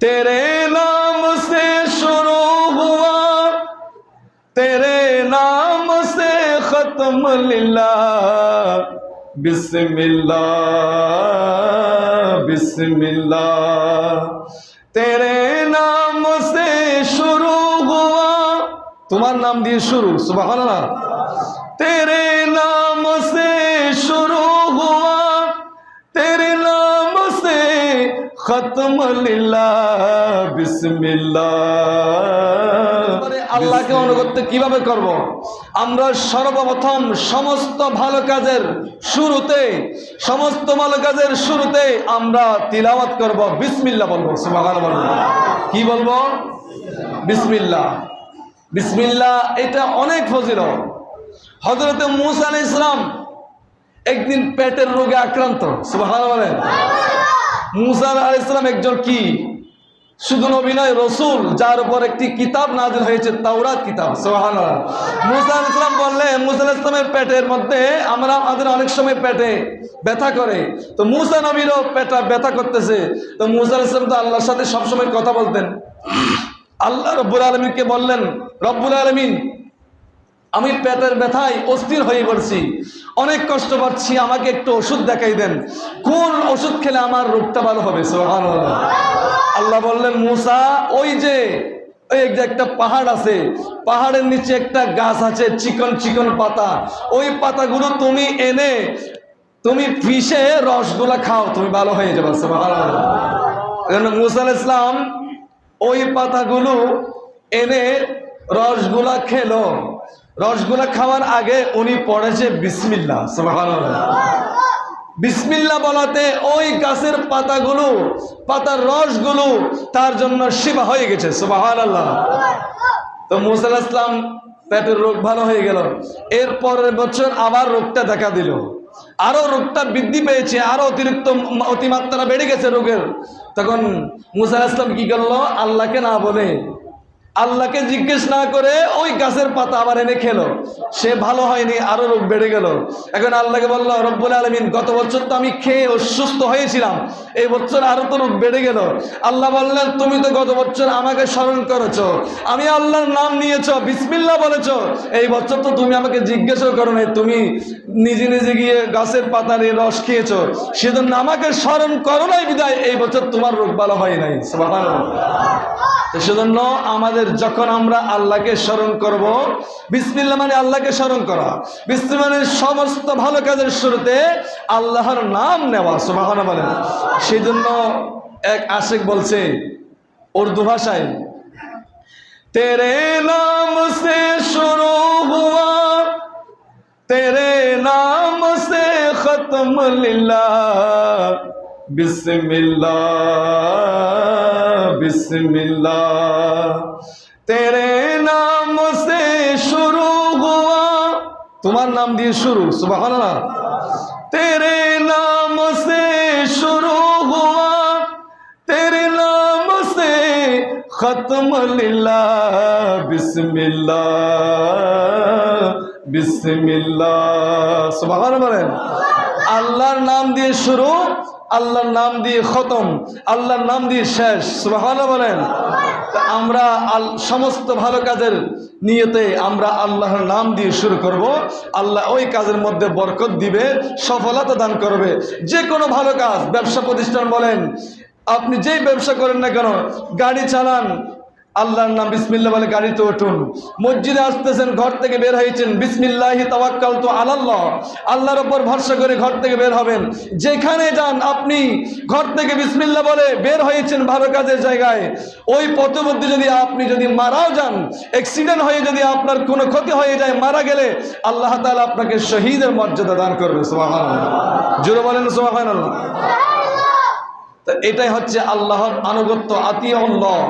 तेरे नाम से शुरू हुआ तेरे नाम से खत्म लीला बिस्मिल्ला बिस्मिल्ला तेरे नाम से शुरू हुआ तुम्हारा नाम दिए शुरू सुबह तेरे नाम से খতম আল্লাহকে অনুগত্য কীভাবে করব। আমরা সর্বপ্রথম সমস্ত ভালো কাজের শুরুতে সমস্ত ভালো কাজের শুরুতে আমরা তিলাওয়াত করব। বিসমিল্লা বলব কি বলব? বিসমিল্লা বিসমিল্লা এটা অনেক ফজিল হজরত মুসা আল ইসলাম একদিন পেটের রোগে আক্রান্ত। সুবাহ বলেন। মুসা আলাইহিস ইসলাম একজন কি? শুধু নবী নয়, রসুল, যার উপর একটি কিতাব নাজিল হয়েছে, তাওরাত কিতাব, সুবহানাল্লাহ। মুসা ইসলাম বললে, মুসা ইসলামের পেটের মধ্যে আমরা আমাদের অনেক সময় পেটে ব্যথা করে। তো মুসা নবীরও পেটা ব্যথা করতেছে। তো মুসা ইসলাম তো আল্লাহর সাথে সবসময় কথা বলতেন। আল্লাহ রব্বুল আলমিনকে বললেন, রব্বুল আলমিন আমি পেটের ব্যথায় অস্থির হয়ে পড়ছি। অনেক কষ্ট পাচ্ছি, আমাকে একটু ওষুধ দেখাই দেন। কোন ওষুধ খেলে আমার রোগটা ভালো হবে? আল্লাহ বললেন, মুসা, ওই যে ওই যে একটা পাহাড় আছে, পাহাড়ের নিচে একটা গাছ আছে, চিকন চিকন পাতা। ওই পাতাগুলো তুমি এনে, তুমি পিষে রসগুলা খাও, তুমি ভালো হয়ে যাবে, সুবহানাল্লাহ। এজন্য মুসা আলাইহিস ইসলাম ওই পাতাগুলো এনে রসগুলা খেলো। রসগুলা খাওয়ার আগে উনি পড়েছে বিসমিল্লা বিসমিল্লা বলাতে ওই গাছের পাতাগুলো, পাতার রসগুলো তার জন্য সেবা হয়ে গেছে, সুবহানাল্লাহ। তো মুসা আলাইহিস ইসলাম পেটের রোগ ভালো হয়ে গেল। এর পরের বছর আবার রোগটা দেখা দিল। আরও রোগটা বৃদ্ধি পেয়েছে, আরও অতিরিক্ত অতিমাত্রা বেড়ে গেছে রোগের। তখন মুসা ইসলাম কি করল? আল্লাহকে না বলে আল্লাহকে জিজ্ঞেস না করে ওই গাছের পাতা আবার এনে খেলো। সে ভালো হয়নি, আরও রোগ বেড়ে গেল। এখন আল্লাহকে বলল, রব্বুল আলমিন, গত বছর তো আমি খেয়ে অসুস্থ হয়েছিলাম, এই বছর আরও তো রোগ বেড়ে গেল। আল্লাহ বললেন, তুমি তো গত বছর আমাকে স্মরণ করেছ, আমি আল্লাহর নাম নিয়েছ বিসমিল্লা বলেছ। এই বছর তো তুমি আমাকে জিজ্ঞেসও করো নাই, তুমি নিজে নিজে গিয়ে গাছের পাতা নিয়ে রস খেয়েছো। সেজন্য আমাকে স্মরণ করো নাই বিদায়, এই বছর তোমার রোগ ভালো হয় নাই। সেজন্য আমাদের যখন আমরা আল্লাহকে স্মরণ করব বিসমিল্লা মানে আল্লাহকে স্মরণ করা বিসমিল্লা মানে সমস্ত ভালো কাজের শুরুতে আল্লাহর নাম নেওয়া সুবাহনা বলে সেই জন্য এক আশেক বলছে, উর্দু ভাষায়, তেরে নাম সে শুরু হুয়া, তেরে নাম সে খতম লীলা বিসমিল্লা बिस्मिल्लाह तेरे नाम से शुरू हुआ তোমার নাম দিয়ে শুরু সুবহানাল্লাহ तेरे नाम से शुरू हुआ तेरे नाम से खत्म लिल्ला बिस्मिल्लाह বিসমিল্লাহ সুবহান বলেন আল্লাহর নাম দিয়ে শুরু, আল্লাহর নাম দিয়ে খতম, আল্লাহর নাম দিয়ে শেষ। সুবহান বলেন। আমরা সমস্ত ভালো কাজের নিয়তে আমরা আল্লাহর নাম দিয়ে শুরু করব। আল্লাহ ওই কাজের মধ্যে বরকত দিবে, সফলতা দান করবে। যে কোনো ভালো কাজ, ব্যবসা প্রতিষ্ঠান বলেন, আপনি যেই ব্যবসা করেন না কেন, গাড়ি চালান আল্লাহর নাম বিসমিল্লা বলে গাড়িতে উঠুন। মসজিদে আসতেছেন ঘর থেকে বের হয়েছেন। বিসমিল্লাহি তাওয়াক্কাল তো আল্লাহ আল্লাহর ওপর ভরসা করে ঘর থেকে বের হবেন। যেখানে যান আপনি ঘর থেকে বিসমিল্লা বলে বের হয়েছেন ভালো কাজের জায়গায়। ওই পথমধ্যে যদি আপনি যদি মারাও যান অ্যাক্সিডেন্ট হয়ে যদি আপনার কোনো ক্ষতি হয়ে যায় মারা গেলে আল্লাহ তালা আপনাকে শহীদের মর্যাদা দান করবে। সুবহানাল্লাহ। জোরে বলেন সুবহানাল্লাহ। তা এটাই হচ্ছে আল্লাহর আনুগত্য আতিউল্লাহ।